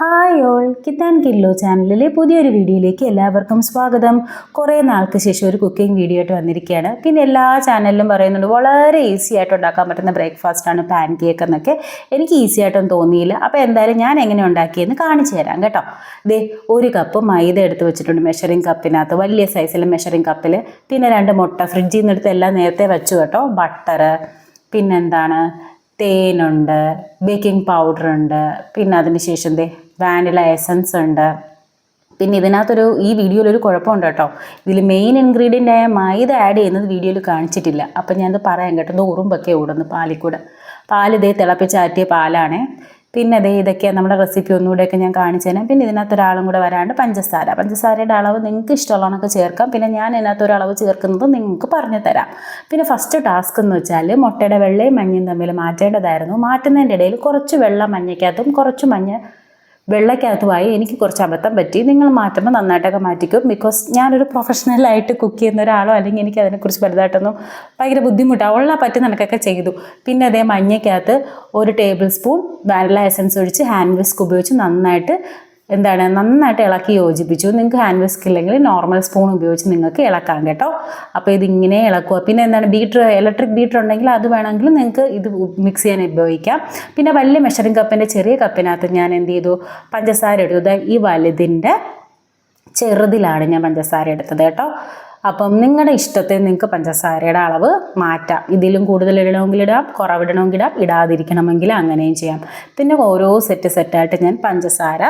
Hi all കിത്താൻ kilo ചാനലിലെ പുതിയൊരു വീഡിയോയിലേക്ക് എല്ലാവർക്കും സ്വാഗതം. കുറേ നാൾക്ക് ശേഷം ഒരു കുക്കിംഗ് വീഡിയോ ആയിട്ട് വന്നിരിക്കുകയാണ്. പിന്നെ എല്ലാ ചാനലിലും പറയുന്നുണ്ട് വളരെ ഈസി ആയിട്ട് ഉണ്ടാക്കാൻ പറ്റുന്ന ബ്രേക്ക്ഫാസ്റ്റാണ് പാൻ കേക്ക് എന്നൊക്കെ. എനിക്ക് ഈസി ആയിട്ടൊന്നും തോന്നിയില്ല. അപ്പോൾ എന്തായാലും ഞാൻ എങ്ങനെ ഉണ്ടാക്കിയെന്ന് കാണിച്ചു തരാം കേട്ടോ. ദേ ഒരു കപ്പ് മൈദ എടുത്ത് വെച്ചിട്ടുണ്ട് മെഷറിംഗ് കപ്പിനകത്ത് വലിയ സൈസിലെ മെഷറിംഗ് കപ്പിൽ പിന്നെ രണ്ട് മുട്ട ഫ്രിഡ്ജിൽ നിന്ന് എടുത്ത് എല്ലാം നേരത്തെ വെച്ചു കേട്ടോ. ബട്ടർ പിന്നെന്താണ് തേനുണ്ട് ബേക്കിംഗ് പൗഡർ ഉണ്ട്. പിന്നെ അതിന് ശേഷം ദേ വാനില എസൻസ് ഉണ്ട്. പിന്നെ ഇതിനകത്തൊരു ഈ വീഡിയോയിൽ ഒരു കുഴപ്പമുണ്ട് കേട്ടോ. ഇതിൽ മെയിൻ ഇൻഗ്രീഡിയന്റ് ആയ മൈദ ആഡ് ചെയ്യുന്നത് വീഡിയോയിൽ കാണിച്ചിട്ടില്ല. അപ്പം ഞാനത് പറയാൻ കേട്ടോ. ഇത് ഉറുമ്പൊക്കെ ഓടുന്നു പാലിൽ കൂടെ പാൽ ഇതേ തിളപ്പിച്ചാറ്റിയ പാലാണ്. പിന്നെ അതേ ഇതൊക്കെയാണ് നമ്മുടെ റെസിപ്പി ഒന്നുകൂടെയൊക്കെ ഞാൻ കാണിച്ചു തരാം പിന്നെ ഇതിനകത്ത് ഒരാളും കൂടെ വരാണ്ട് പഞ്ചസാര. പഞ്ചസാരയുടെ അളവ് നിങ്ങൾക്ക് ഇഷ്ടമുള്ളതൊക്കെ ചേർക്കാം. പിന്നെ ഞാൻ ഇതിനകത്ത് ഒരളവ് ചേർക്കുന്നത് നിങ്ങൾക്ക് പറഞ്ഞു തരാം. പിന്നെ ഫസ്റ്റ് ടാസ്ക് എന്ന് വെച്ചാൽ മുട്ടയുടെ വെള്ളയും മഞ്ഞയും തമ്മിൽ മാറ്റേണ്ടതായിരുന്നു. മാറ്റുന്നതിന്റെ ഇടയിൽ കുറച്ച് വെള്ളം മഞ്ഞയ്ക്കകത്തും കുറച്ച് മഞ്ഞ വെള്ളയ്ക്കകത്തുമായി എനിക്ക് കുറച്ച് അബദ്ധം പറ്റി. നിങ്ങൾ മാറ്റുമ്പോൾ നന്നായിട്ടൊക്കെ മാറ്റിക്കും. ബിക്കോസ് ഞാനൊരു പ്രൊഫഷണലായിട്ട് കുക്ക് ചെയ്യുന്ന ഒരാളോ അല്ലെങ്കിൽ എനിക്ക് അതിനെക്കുറിച്ച് വലുതായിട്ടൊന്നും ഭയങ്കര ബുദ്ധിമുട്ടാണ് ഉള്ള പറ്റി നിനക്കൊക്കെ ചെയ്തു. പിന്നെ അതേ മഞ്ഞയ്ക്കകത്ത് ഒരു ടേബിൾ സ്പൂൺ വാനില എസൻസ് ഒഴിച്ച് ഹാൻഡ് വിസ്ക് ഉപയോഗിച്ച് നന്നായിട്ട് എന്താണ് നന്നായിട്ട് ഇളക്കി യോജിപ്പിച്ചു. നിങ്ങൾക്ക് ഹാൻഡ് വിസ്ക് ഇല്ലെങ്കിൽ നോർമൽ സ്പൂൺ ഉപയോഗിച്ച് നിങ്ങൾക്ക് ഇളക്കാം കേട്ടോ. അപ്പോൾ ഇതിങ്ങനെ ഇളക്കുക. പിന്നെ എന്താണ് ബീറ്റർ ഇലക്ട്രിക് ബീറ്റർ ഉണ്ടെങ്കിൽ അത് വേണമെങ്കിൽ നിങ്ങൾക്ക് ഇത് മിക്സ് ചെയ്യാൻ ഉപയോഗിക്കാം. പിന്നെ വലിയ മെഷറിംഗ് കപ്പിന്റെ ചെറിയ കപ്പിനകത്ത് ഞാൻ എന്ത് ചെയ്തു? പഞ്ചസാര എടുത്തു ഈ വലുതിന്റെ ചെറുതിലാണ് ഞാൻ പഞ്ചസാര എടുത്തത് കേട്ടോ. അപ്പം നിങ്ങളുടെ ഇഷ്ടത്തെ നിങ്ങൾക്ക് പഞ്ചസാരയുടെ അളവ് മാറ്റാം. ഇതിലും കൂടുതൽ ഇടണമെങ്കിൽ ഇടാം കുറവിടണമെങ്കിൽ ഇടാം ഇടാതിരിക്കണമെങ്കിൽ അങ്ങനെയും ചെയ്യാം. പിന്നെ ഓരോ സെറ്റ് സെറ്റായിട്ട് ഞാൻ പഞ്ചസാര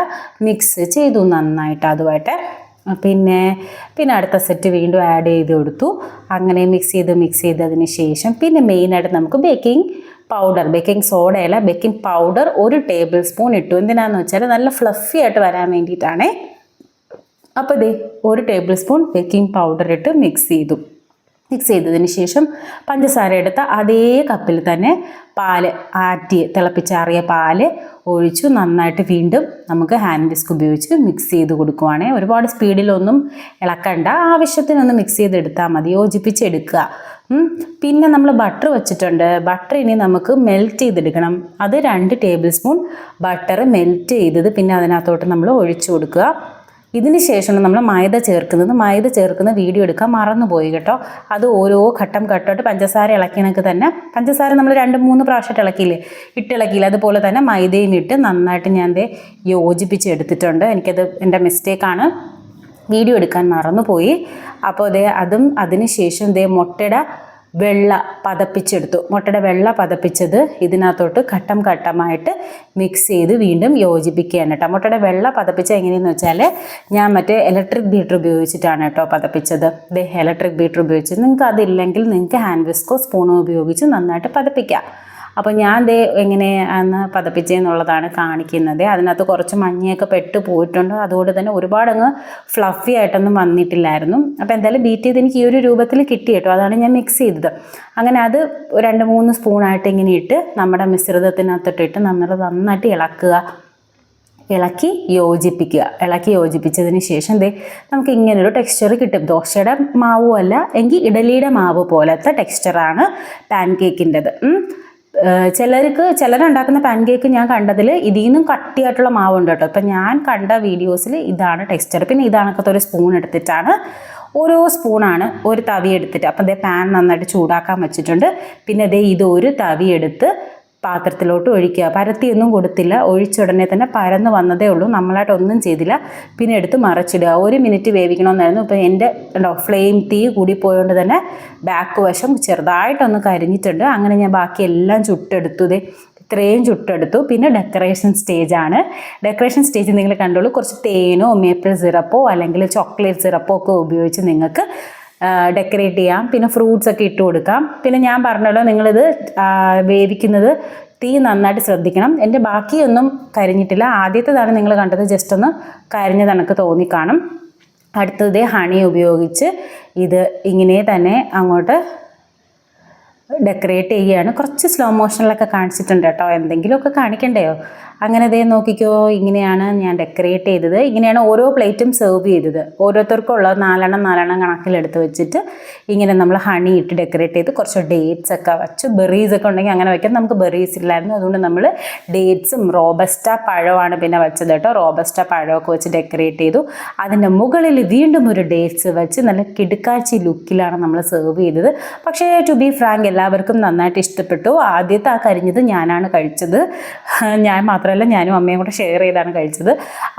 മിക്സ് ചെയ്തു നന്നായിട്ട് അതുമായിട്ട്. പിന്നെ പിന്നെ അടുത്ത സെറ്റ് വീണ്ടും ആഡ് ചെയ്ത് കൊടുത്തു. അങ്ങനെ മിക്സ് ചെയ്ത് മിക്സ് ചെയ്തതിന് ശേഷം പിന്നെ മെയിനായിട്ട് നമുക്ക് ബേക്കിംഗ് പൗഡർ ബേക്കിംഗ് സോഡയല്ല ബേക്കിംഗ് പൗഡർ ഒരു ടേബിൾ സ്പൂൺ ഇട്ടു. എന്തിനാന്ന് വെച്ചാൽ നല്ല ഫ്ലഫി ആയിട്ട് വരാൻ വേണ്ടിയിട്ടാണേ അപ്പോൾ ദേ ഒരു ടേബിൾ സ്പൂൺ ബേക്കിംഗ് പൗഡർ ഇട്ട് മിക്സ് ചെയ്തു. മിക്സ് ചെയ്തതിന് ശേഷം പഞ്ചസാര എടുത്ത അതേ കപ്പിൽ തന്നെ പാൽ ആറ്റി തിളപ്പിച്ചാറിയ പാൽ ഒഴിച്ചു നന്നായിട്ട് വീണ്ടും നമുക്ക് ഹാൻഡ് വിസ്ക് ഉപയോഗിച്ച് മിക്സ് ചെയ്ത് കൊടുക്കുവാണേ. ഒരുപാട് സ്പീഡിലൊന്നും ഇളക്കണ്ട. ആവശ്യത്തിനൊന്ന് മിക്സ് ചെയ്തെടുത്താൽ മതി. യോജിപ്പിച്ചെടുക്കുക. പിന്നെ നമ്മൾ ബട്ടർ വെച്ചിട്ടുണ്ട്. ബട്ടർ ഇനി നമുക്ക് മെൽറ്റ് ചെയ്തെടുക്കണം. അത് രണ്ട് ടേബിൾ സ്പൂൺ ബട്ടർ മെൽറ്റ് ചെയ്തത് പിന്നെ അതിനകത്തോട്ട് നമ്മൾ ഒഴിച്ചു കൊടുക്കുക. ഇതിന് ശേഷമാണ് നമ്മൾ മൈദ ചേർക്കുന്നത്. മൈദ ചേർക്കുന്ന വീഡിയോ എടുക്കാൻ മറന്നുപോയി കേട്ടോ. അത് ഓരോ ഘട്ടം ഘട്ടമായിട്ട് പഞ്ചസാര ഇളക്കിയണക്ക് തന്നെ പഞ്ചസാര നമ്മൾ രണ്ട് മൂന്ന് പ്രാവശ്യമായിട്ട് ഇളക്കിയില്ലേ? ഇട്ടിളക്കിയില്ല? അതുപോലെ തന്നെ മൈദയും ഇട്ട് നന്നായിട്ട് ഞാൻ ദേ യോജിപ്പിച്ച് എടുത്തിട്ടുണ്ട്. എനിക്കത് എന്റെ മിസ്റ്റേക്കാണ്. വീഡിയോ എടുക്കാൻ മറന്നുപോയി. അപ്പോൾ ദേ അതും അതിന് ശേഷം ദേ മുട്ടയുടെ വെള്ള പതപ്പിച്ചെടുത്തു. മുട്ടയുടെ വെള്ള പതപ്പിച്ചത് ഇതിനകത്തോട്ട് ഘട്ടം ഘട്ടമായിട്ട് മിക്സ് ചെയ്ത് വീണ്ടും യോജിപ്പിക്കുകയാണ് കേട്ടോ. മുട്ടയുടെ വെള്ള പതപ്പിച്ച എങ്ങനെയെന്ന് വെച്ചാൽ ഞാൻ മറ്റേ ഇലക്ട്രിക് ബീറ്റർ ഉപയോഗിച്ചിട്ടാണ് കേട്ടോ പതപ്പിച്ചത്. ദേ ഇലക്ട്രിക് ബീറ്റർ ഉപയോഗിച്ച് നിങ്ങൾക്ക് അതില്ലെങ്കിൽ നിങ്ങൾക്ക് ഹാൻഡ് വിസ്കോ സ്പൂണോ ഉപയോഗിച്ച് നന്നായിട്ട് പതപ്പിക്കാം. അപ്പോൾ ഞാൻ ദേ എങ്ങനെ അന്ന് പതപ്പിച്ചെന്നുള്ളതാണ് കാണിക്കുന്നത്. അതിനകത്ത് കുറച്ച് മഞ്ഞയൊക്കെ പെട്ട് പോയിട്ടുണ്ട്. അതുകൊണ്ട് തന്നെ ഒരുപാട് അങ്ങ് ഫ്ലഫി ആയിട്ടൊന്നും വന്നിട്ടില്ലായിരുന്നു. അപ്പോൾ എന്തായാലും ബീറ്റ് ചെയ്ത് എനിക്ക് ഈ ഒരു രൂപത്തിൽ കിട്ടി കേട്ടോ. അതാണ് ഞാൻ മിക്സ് ചെയ്തത്. അങ്ങനെ അത് രണ്ട് മൂന്ന് സ്പൂണായിട്ട് ഇങ്ങനെ ഇട്ട് നമ്മുടെ മിശ്രിതത്തിനകത്തിട്ടിട്ട് നമ്മൾ നന്നായിട്ട് ഇളക്കുക. ഇളക്കി യോജിപ്പിക്കുക. ഇളക്കി യോജിപ്പിച്ചതിന് ശേഷം ദേ നമുക്ക് ഇങ്ങനൊരു ടെക്സ്ചർ കിട്ടും. ദോശയുടെ മാവുമല്ല എങ്കിൽ ഇഡലിയുടെ മാവ് പോലത്തെ ടെക്സ്ചറാണ് പാൻ കേക്കിന്റെത് ചിലർക്ക് ചിലരുണ്ടാക്കുന്ന പാൻ കേക്ക് ഞാൻ കണ്ടതിൽ ഇതിൽ നിന്നും കട്ടിയായിട്ടുള്ള മാവുണ്ട് കേട്ടോ. ഇപ്പം ഞാൻ കണ്ട വീഡിയോസിൽ ഇതാണ് ടെക്സ്ചർ പിന്നെ ഇതാണക്കത്തെ ഒരു സ്പൂൺ എടുത്തിട്ടാണ്. ഓരോ സ്പൂണാണ് ഒരു തവി എടുത്തിട്ട്. അപ്പം ദേ പാൻ നന്നായിട്ട് ചൂടാക്കാൻ വെച്ചിട്ടുണ്ട്. പിന്നെ ദേ ഇത് ഒരു തവി എടുത്ത് പാത്രത്തിലോട്ട് ഒഴിക്കുക. പരത്തിയൊന്നും കൊടുത്തില്ല. ഒഴിച്ച ഉടനെ തന്നെ പരന്ന് വന്നതേ ഉള്ളൂ. നമ്മളായിട്ട് ഒന്നും ചെയ്തില്ല. പിന്നെ എടുത്ത് മറച്ചിടുക. ഒരു മിനിറ്റ് വേവിക്കണമെന്നായിരുന്നു. ഇപ്പം എന്റെ ഫ്ലെയിം തീ കൂടി പോയതുകൊണ്ട് തന്നെ ബാക്ക് വശം ചെറുതായിട്ടൊന്ന് കരിഞ്ഞിട്ടുണ്ട്. അങ്ങനെ ഞാൻ ബാക്കി എല്ലാം ചുട്ടെടുത്തു. ഇതേ ഇത്രയും ചുട്ടെടുത്തു. പിന്നെ ഡെക്കറേഷൻ സ്റ്റേജാണ് ഡെക്കറേഷൻ സ്റ്റേജ് നിങ്ങൾ കണ്ടോളൂ കുറച്ച് തേനോ മേപ്പിൾ സിറപ്പോ അല്ലെങ്കിൽ ചോക്ലേറ്റ് സിറപ്പോ ഒക്കെ ഉപയോഗിച്ച് നിങ്ങൾക്ക് ഡെക്കറേറ്റ് ചെയ്യാം. പിന്നെ ഫ്രൂട്ട്സ് ഒക്കെ ഇട്ട് കൊടുക്കാം. പിന്നെ ഞാൻ പറഞ്ഞല്ലോ നിങ്ങളിത് വേവിക്കുന്നത് തീ നന്നായിട്ട് ശ്രദ്ധിക്കണം. എന്റെ ബാക്കിയൊന്നും കരിഞ്ഞിട്ടില്ല. ആദ്യത്തേതാണ് നിങ്ങൾ കണ്ടത്. ജസ്റ്റ് ഒന്ന് കരിഞ്ഞ കണക്ക് തോന്നിക്കാണും അടുത്തത് ഹണി ഉപയോഗിച്ച് ഇത് ഇങ്ങനെ തന്നെ അങ്ങോട്ട് ഡെക്കറേറ്റ് ചെയ്യുകയാണ്. കുറച്ച് സ്ലോ മോഷനിലൊക്കെ കാണിച്ചിട്ടുണ്ട് കേട്ടോ. എന്തെങ്കിലുമൊക്കെ കാണിക്കണ്ടയോ? അങ്ങനെ ദേ നോക്കിക്കോ ഇങ്ങനെയാണ് ഞാൻ ഡെക്കറേറ്റ് ചെയ്തത്. ഇങ്ങനെയാണ് ഓരോ പ്ലേറ്റും സെർവ് ചെയ്തത്. ഓരോരുത്തർക്കും ഉള്ള നാലെണ്ണം നാലെണ്ണം കണക്കിലെടുത്ത് വെച്ചിട്ട് ഇങ്ങനെ നമ്മൾ ഹണി ഇട്ട് ഡെക്കറേറ്റ് ചെയ്ത് കുറച്ച് ഡേറ്റ്സ് ഒക്കെ വെച്ച് ബെറീസ് ഒക്കെ ഉണ്ടെങ്കിൽ അങ്ങനെ വയ്ക്കാം നമുക്ക് ബെറീസ് ഇല്ലായിരുന്നു. അതുകൊണ്ട് നമ്മൾ ഡേറ്റ്സും റോബസ്റ്റ പഴമാണ് പിന്നെ വെച്ചത് കേട്ടോ. റോബസ്റ്റ പഴമൊക്കെ വെച്ച് ഡെക്കറേറ്റ് ചെയ്തു. അതിന്റെ മുകളിൽ വീണ്ടും ഒരു ഡേറ്റ്സ് വെച്ച് നല്ല കിടുക്കാഴ്ച ലുക്കിലാണ് നമ്മൾ സെർവ് ചെയ്തത്. പക്ഷേ ടു ബി ഫ്രാങ്ക് എല്ലാവർക്കും നന്നായിട്ട് ഇഷ്ടപ്പെട്ടു. ആദ്യത്തെ ആ കരിഞ്ഞത് ഞാനാണ് കഴിച്ചത്. ഞാൻ മാത്രമല്ല ഞാനും അമ്മയും കൂടെ ഷെയർ ചെയ്താണ് കഴിച്ചത്.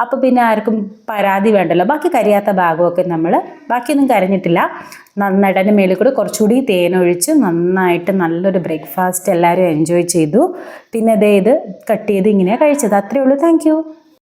അപ്പോൾ പിന്നെ ആർക്കും പരാതി വേണ്ടല്ലോ. ബാക്കി കരിയാത്ത ഭാഗമൊക്കെ നമ്മൾ ബാക്കിയൊന്നും കരഞ്ഞിട്ടില്ല. നന്നായിട്ട് അതിന്റെ മേളിൽ കൂടി കുറച്ചുകൂടി തേനൊഴിച്ച് നന്നായിട്ട് നല്ലൊരു ബ്രേക്ക്ഫാസ്റ്റ് എല്ലാവരും എൻജോയ് ചെയ്തു. പിന്നെ അതേ ഇത് കട്ട് ചെയ്ത് ഇങ്ങനെയാണ് കഴിച്ചത്. അത്രയേ ഉള്ളൂ. താങ്ക്